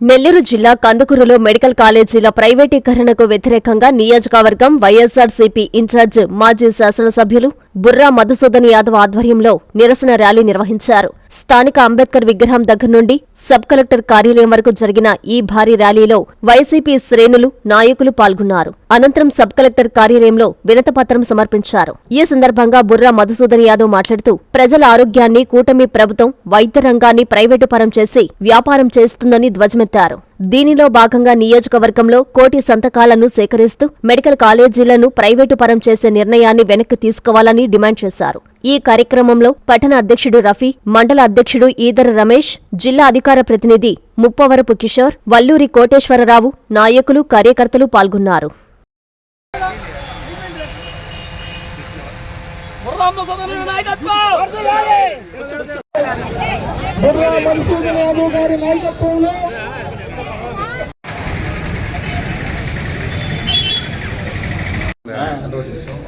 నెల్లూరు జిల్లా కందుకూరులో మెడికల్ కాలేజీల ప్రైవేటీకరణకు వ్యతిరేకంగా నియోజకవర్గం వైఎస్సార్సీపీ ఇన్ఛార్జ్ మాజీ శాసనసభ్యులు బుర్రా మధుసూదన్ యాదవ్ ఆధ్వర్యంలో నిరసన ర్యాలీ నిర్వహించారు. స్థానిక అంబేద్కర్ విగ్రహం దగ్గర నుండి సబ్ కలెక్టర్ కార్యాలయం వరకు జరిగిన ఈ భారీ ర్యాలీలో వైసీపీ శ్రేణులు నాయకులు పాల్గొన్నారు. అనంతరం సబ్ కలెక్టర్ కార్యాలయంలో వినతపత్రం సమర్పించారు. ఈ సందర్భంగా బుర్రా మధుసూదన్ యాదవ్ మాట్లాడుతూ ప్రజల ఆరోగ్యాన్ని కూటమి ప్రభుత్వం వైద్య రంగాన్ని ప్రైవేటు పరం చేసి వ్యాపారం చేస్తుందని ధ్వజమెత్తారు. దీనిలో భాగంగా నియోజకవర్గంలో కోటి సంతకాలను సేకరిస్తూ మెడికల్ కాలేజీలను ప్రైవేటు పరం చేసే నిర్ణయాన్ని వెనక్కి తీసుకోవాలని డిమాండ్ చేశారు. ఈ కార్యక్రమంలో పట్టణ అధ్యక్షుడు రఫీ మండల అధ్యక్షుడు ఈదర రమేష్ జిల్లా అధికార ప్రతినిధి ముప్పవరపు కిషోర్ వల్లూరి కోటేశ్వరరావు నాయకులు కార్యకర్తలు పాల్గొన్నారు. నాయకత్వం బుర్రా మధుసూదన్ యాదవ్ గారి నాయకత్వంలో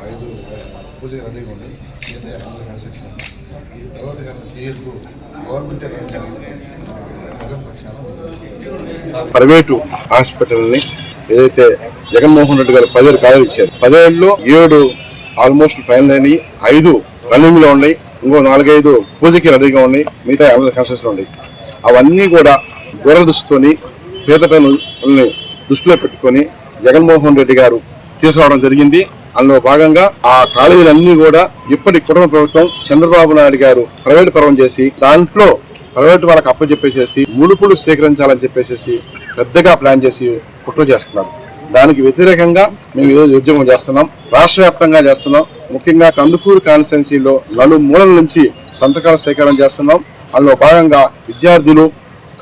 ఐదు పూజ రెడీగా ఉంది. మిగతా అందరూ కన్స్ట్రక్షన్ తర్వాత చేయొద్దు గవర్నమెంట్ ప్రైవేటు హాస్పిటల్ని ఏదైతే జగన్మోహన్ రెడ్డి గారు పదేళ్ళు కాయలు ఇచ్చారు పదేళ్ళు ఏడు ఆల్మోస్ట్ ఫైనల్ అయినాయి ఐదు రన్నింగ్లో ఉన్నాయి ఇంకో నాలుగైదు పూజకి రెడీగా ఉన్నాయి మిగతా అందరూ కన్స్ట్రక్షన్ ఉన్నాయి. అవన్నీ కూడా దూరదృష్టితోని పేద ప్రజలని దృష్టిలో పెట్టుకొని జగన్మోహన్ రెడ్డి గారు తీసుకురావడం జరిగింది. అందులో భాగంగా ఆ కాలేజీలన్నీ కూడా ఇప్పటి కుటుంబ ప్రభుత్వం చంద్రబాబు నాయుడు గారు ప్రైవేట్ పరం చేసి దాంట్లో ప్రైవేట్ వాళ్ళకి అప్పచెప్పేసేసి ముడుపులు సేకరించాలని చెప్పేసి పెద్దగా ప్లాన్ చేసి కుట్ర చేస్తున్నారు. దానికి వ్యతిరేకంగా మేము ఈరోజు ఉద్యమం చేస్తున్నాం. రాష్ట్ర వ్యాప్తంగా చేస్తున్నాం. ముఖ్యంగా కందుకూరు కాన్స్టిట్యున్సీలో నలుమూలల నుంచి సంతకాల సేకరణ చేస్తున్నాం. అందులో భాగంగా విద్యార్థులు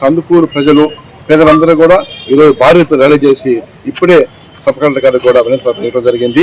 కందుకూరు ప్రజలు పేదలందరూ కూడా ఈరోజు భార్యతో ర్యాలీ చేసి ఇప్పుడే సబ్ కలెక్టర్ గారు కూడా వినతి జరిగింది.